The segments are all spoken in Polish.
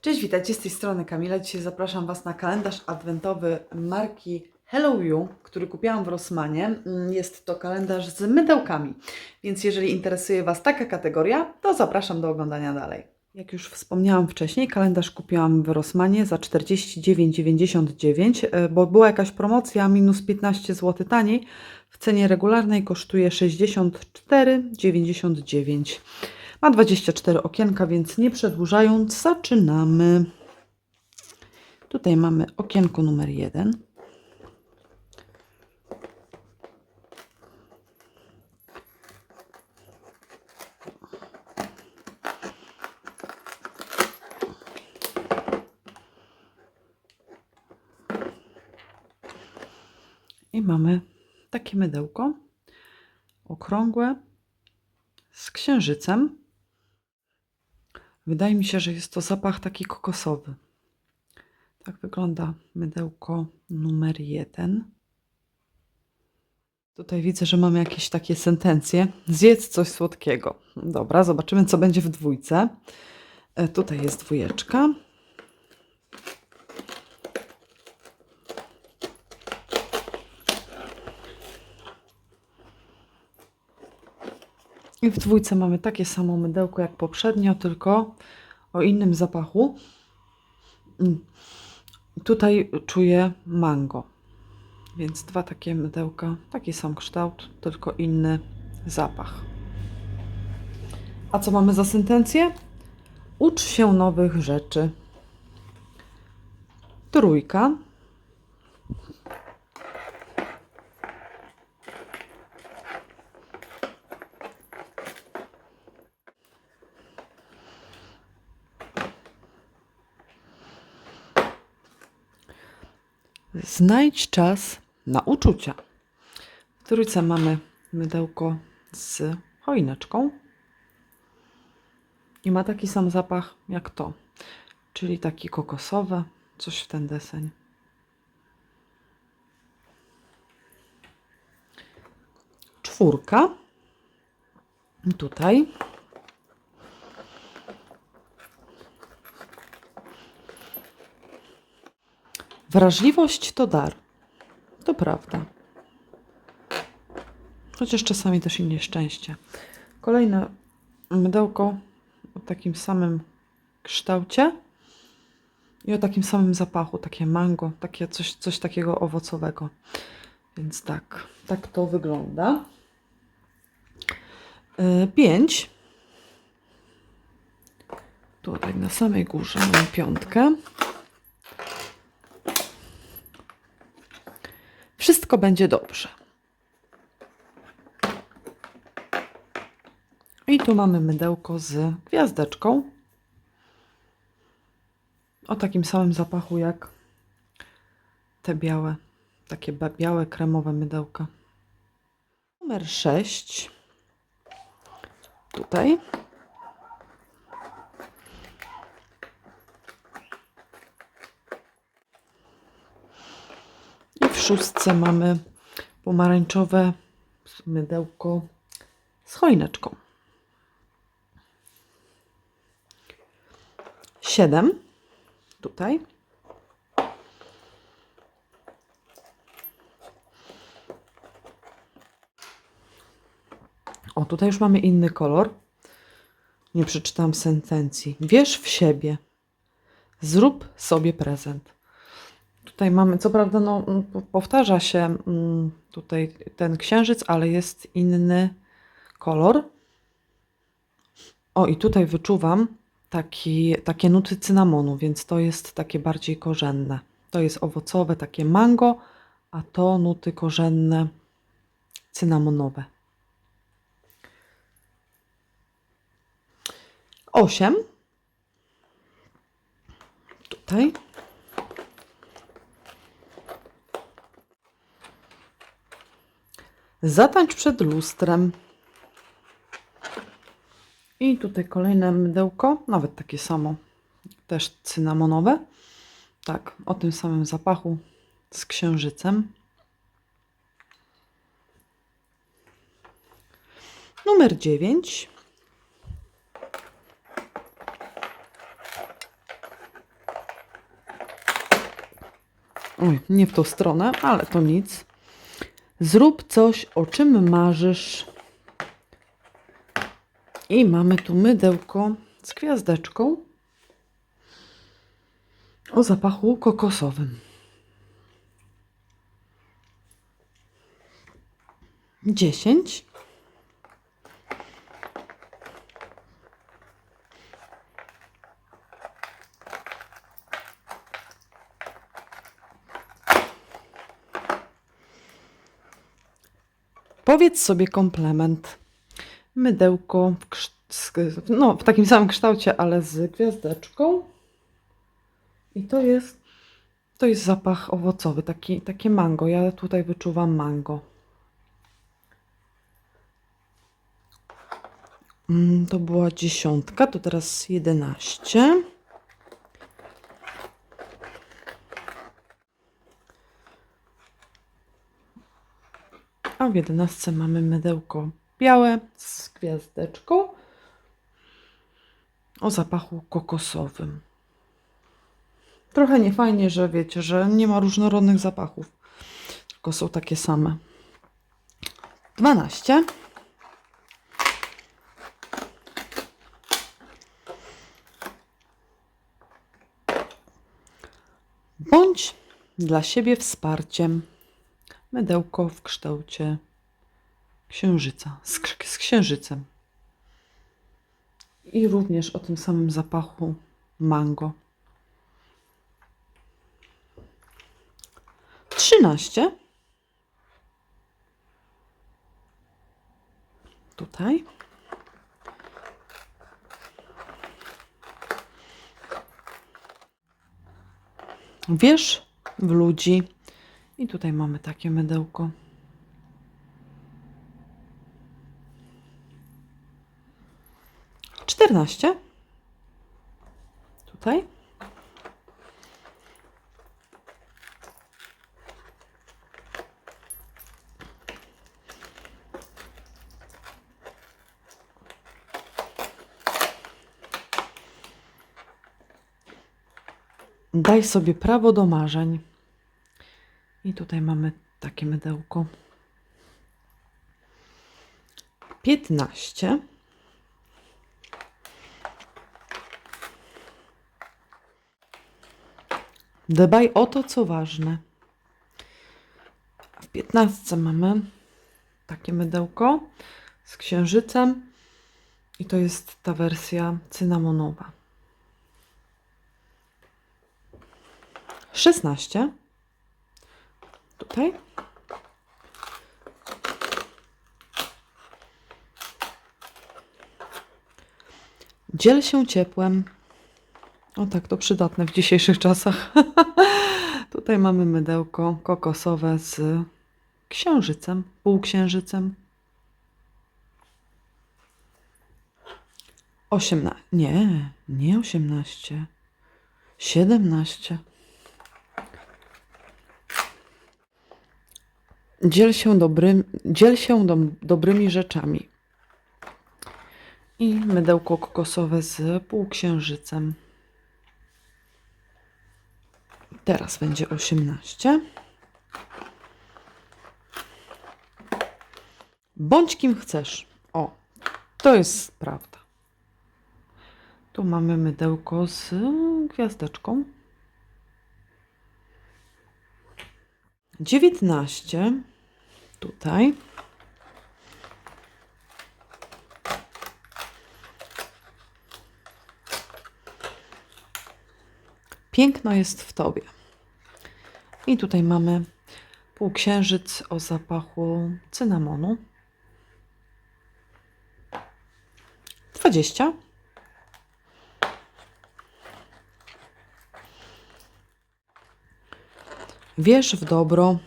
Cześć, witajcie z tej strony Kamila. Dzisiaj zapraszam Was na kalendarz adwentowy marki Hello You, który kupiłam w Rossmanie. Mm, Jest to kalendarz z mydełkami, więc jeżeli interesuje Was taka kategoria, to zapraszam do oglądania dalej. Jak już wspomniałam wcześniej, kalendarz kupiłam w Rossmanie za 49,99, e, bo była jakaś promocja minus 15 zł taniej. W cenie regularnej kosztuje 64,99. Ma 24 okienka, więc nie przedłużając, zaczynamy. Tutaj mamy okienko numer 1. I mamy takie mydełko okrągłe z księżycem. Wydaje mi się, że jest to zapach taki kokosowy. Tak wygląda mydełko numer jeden. Tutaj widzę, że mamy jakieś takie sentencje. Zjedz coś słodkiego. Dobra, zobaczymy, co będzie w dwójce. E, Tutaj jest dwójeczka. I w dwójce mamy takie samo mydełko jak poprzednio, tylko o innym zapachu. Mm. Tutaj czuję mango. Więc dwa takie mydełka, taki sam kształt, tylko inny zapach. A co mamy za sentencję? Ucz się nowych rzeczy. Trójka. Znajdź czas na uczucia. W trójce mamy mydełko z choineczką. I ma taki sam zapach jak to, czyli taki kokosowy, coś w ten deseń. Czwórka. Tutaj. Wrażliwość to dar. To prawda. Chociaż czasami też i nieszczęście. Kolejne mydełko o takim samym kształcie i o takim samym zapachu, takie mango, takie coś, coś takiego owocowego. Więc tak, tak to wygląda. Yy, Pięć. Tutaj na samej górze mam piątkę. Wszystko będzie dobrze. I tu mamy mydełko z gwiazdeczką. O takim samym zapachu jak te białe, takie białe, kremowe mydełka. Numer 6. Tutaj. Szóstce mamy pomarańczowe mydełko z choineczką. Siedem. Tutaj. O, tutaj już mamy inny kolor. Nie przeczytam sentencji. Wierz w siebie. Zrób sobie prezent. Tutaj mamy, co prawda, no, po- powtarza się tutaj ten księżyc, ale jest inny kolor. O, i tutaj wyczuwam taki, takie nuty cynamonu, więc to jest takie bardziej korzenne. To jest owocowe, takie mango, a to nuty korzenne cynamonowe. Osiem. Tutaj. Zatańcz przed lustrem. I tutaj kolejne mydełko, nawet takie samo, też cynamonowe. Tak, o tym samym zapachu z księżycem. Numer 9. Oj, nie w tą stronę, ale to nic. Zrób coś, o czym marzysz. I mamy tu mydełko z gwiazdeczką o zapachu kokosowym. Dziesięć. Powiedz sobie komplement. Mydełko w, no, w takim samym kształcie, ale z gwiazdeczką. I to jest, to jest zapach owocowy, taki, takie mango. Ja tutaj wyczuwam mango. Mm, To była dziesiątka, to teraz jedenaście. A w jedenastce mamy mydełko białe z gwiazdeczką o zapachu kokosowym. Trochę niefajnie, że wiecie, że nie ma różnorodnych zapachów, tylko są takie same. 12. Bądź dla siebie wsparciem. Mydełko w kształcie księżyca, z, z księżycem. I również o tym samym zapachu mango. 13. Tutaj. Wierz w ludzi. I tutaj mamy takie mydełko. Czternaście. Tutaj. Daj sobie prawo do marzeń. I tutaj mamy takie mydełko. 15. Dbaj o to, co ważne. W 15 mamy takie mydełko z księżycem. I to jest ta wersja cynamonowa. 16. Tutaj. Dziel się ciepłem. O tak, to przydatne w dzisiejszych czasach. Tutaj mamy mydełko kokosowe z księżycem, półksiężycem. 18. Nie, nie 18. 17. Dziel się, dobrym, dziel się do, dobrymi rzeczami. I mydełko kokosowe z półksiężycem. Teraz będzie 18. Bądź kim chcesz. O, to jest prawda. Tu mamy mydełko z gwiazdeczką. 19. Tutaj. Piękno jest w tobie. I tutaj mamy półksiężyc o zapachu cynamonu. 20. Wierz w dobro.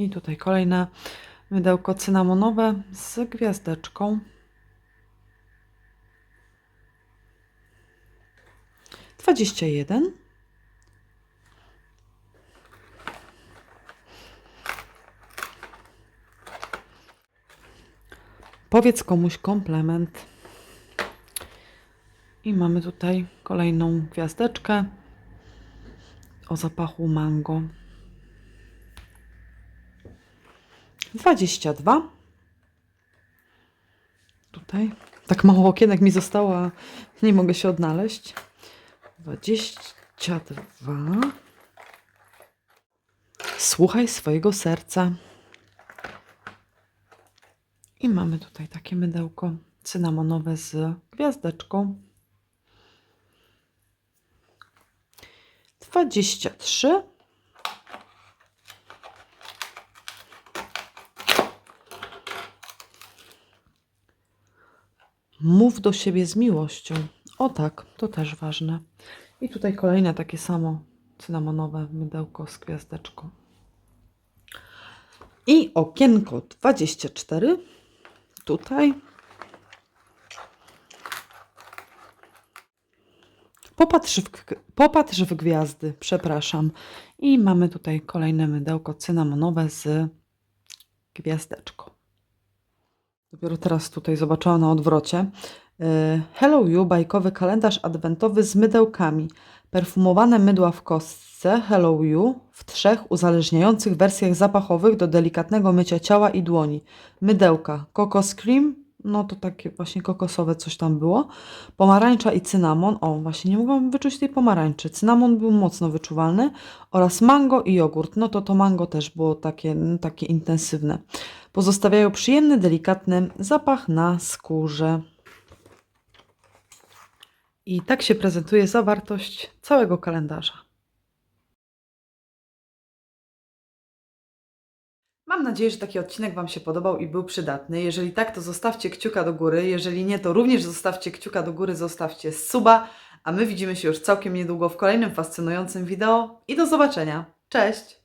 I tutaj kolejne mydełko cynamonowe z gwiazdeczką. Dwadzieścia jeden. Powiedz komuś komplement. I mamy tutaj kolejną gwiazdeczkę o zapachu mango. 22. Tutaj. Tak mało okienek mi zostało, a nie mogę się odnaleźć. 22. Słuchaj swojego serca. I mamy tutaj takie mydełko cynamonowe z gwiazdeczką. 23. Mów do siebie z miłością. O tak, to też ważne. I tutaj kolejne takie samo cynamonowe mydełko z gwiazdeczką. I okienko 24. Tutaj. Popatrz w, popatrz w gwiazdy, przepraszam. I mamy tutaj kolejne mydełko cynamonowe z gwiazdeczką. Dopiero teraz tutaj zobaczyłam na odwrocie. Y, Hello You, bajkowy kalendarz adwentowy z mydełkami. Perfumowane mydła w kostce Hello You w trzech uzależniających wersjach zapachowych do delikatnego mycia ciała i dłoni. Mydełka Cocos Cream, no to takie właśnie kokosowe coś tam było. Pomarańcza i cynamon. O, właśnie nie mogłam wyczuć tej pomarańczy. Cynamon był mocno wyczuwalny. Oraz mango i jogurt. No to to mango też było takie, takie intensywne. Pozostawiają przyjemny, delikatny zapach na skórze. I tak się prezentuje zawartość całego kalendarza. Mam nadzieję, że taki odcinek Wam się podobał i był przydatny. Jeżeli tak, to zostawcie kciuka do góry. Jeżeli nie, to również zostawcie kciuka do góry, zostawcie suba. A my widzimy się już całkiem niedługo w kolejnym fascynującym wideo. I do zobaczenia. Cześć!